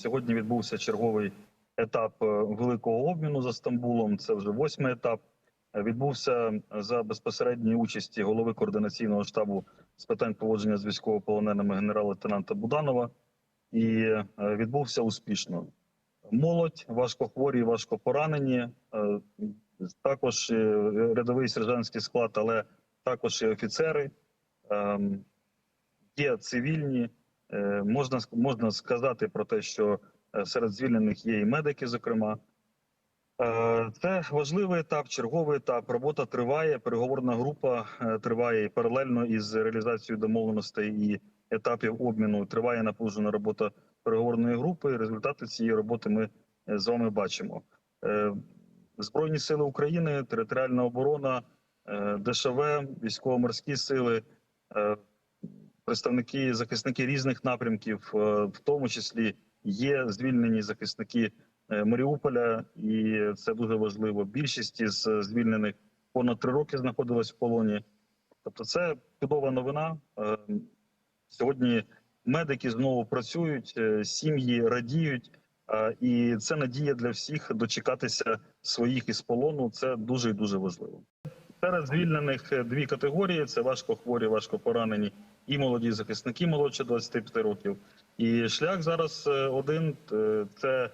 Сьогодні відбувся черговий етап е, великого обміну за Стамбулом. Це вже восьмий етап. Е, Відбувся за безпосередньої участі голови координаційного штабу з питань поводження з військовополоненими генерал-лейтенанта Буданова, і е, відбувся успішно. Молодь, важкохворі, важкопоранені, е, також е, рядовий сержантський склад, але також і офіцери. Ем, Є цивільні. Е, Можна можна сказати про те, що е, серед звільнених є і медики, зокрема. Е, Це важливий етап, черговий етап. Робота триває. Переговорна група триває і паралельно із реалізацією домовленостей і етапів обміну. Триває напружена робота переговорної групи. Результати цієї роботи ми з вами бачимо. Збройні сили України, територіальна оборона, ДШВ, військово-морські сили, представники, захисники різних напрямків, е, в тому числі є звільнені захисники е, Маріуполя, і це дуже важливо. Більшість із е, звільнених понад три роки знаходилась в полоні. Тобто, це чудова новина. Сьогодні медики знову працюють, сім'ї радіють, і це надія для всіх дочекатися своїх із полону. Це дуже і дуже важливо. Серед звільнених е, дві категорії: це важкохворі, важкопоранені і молоді захисники молодше 25 років. І шлях зараз е, один: е, це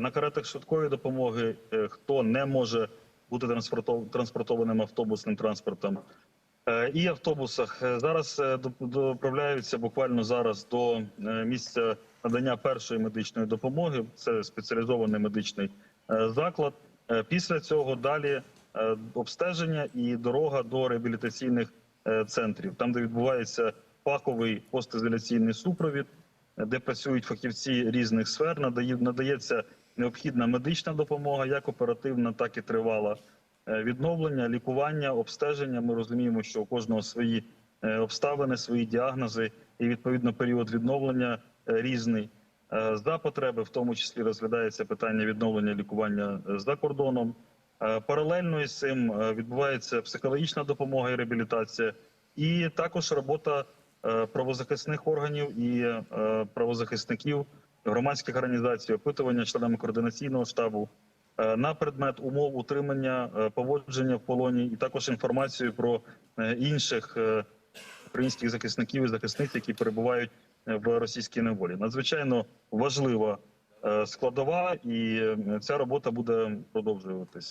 на каретах швидкої допомоги. Хто не може бути транспортов- транспортованим автобусним транспортом. І автобусах зараз доправляються буквально зараз до місця надання першої медичної допомоги. Це спеціалізований медичний заклад. Після цього далі обстеження і дорога до реабілітаційних е, центрів, там де відбувається фаховий постізоляційний супровід, е, де працюють фахівці різних сфер. Надає надається необхідна медична допомога, як оперативна, так і тривала. Е, Відновлення, лікування, обстеження. Ми розуміємо, що у кожного свої е, обставини, свої діагнози, і відповідно період відновлення е, різний. Е, За потреби, в тому числі, розглядається питання відновлення лікування е, за кордоном. Е, Паралельно із цим е, відбувається психологічна допомога і реабілітація, і також робота е, правозахисних органів і правозахисників громадських організацій, опитування членами координаційного штабу на предмет умов утримання поводження в полоні, і також інформацію про інших українських захисників і захисниць, які перебувають в російській неволі. Надзвичайно важлива складова, і ця робота буде продовжуватись.